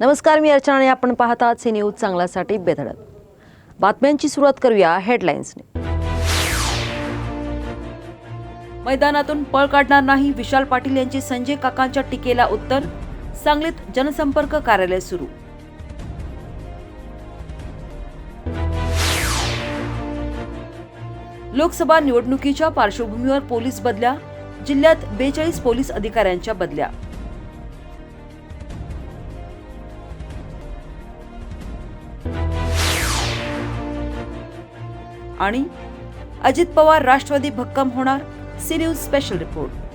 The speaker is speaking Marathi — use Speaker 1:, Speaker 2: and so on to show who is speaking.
Speaker 1: नमस्कार मी अर्चना आणि आपण पाहतात सी न्यूज चांगल्यासाठी बेधडक. बातम्यांची सुरुवात करूया हेडलाईन्सने मैदानातून पळ काढणार नाही विशाल पाटील यांची संजय काकांच्या टीकेला उत्तर सांगलीत जनसंपर्क कार्यालय सुरू. लोकसभा निवडणुकीच्या पार्श्वभूमीवर पोलीस बदल्या जिल्ह्यात बेचाळीस पोलीस अधिकाऱ्यांच्या बदल्या. आणि अजित पवार राष्ट्रवादी भक्कम होणार सी न्यूज स्पेशल रिपोर्ट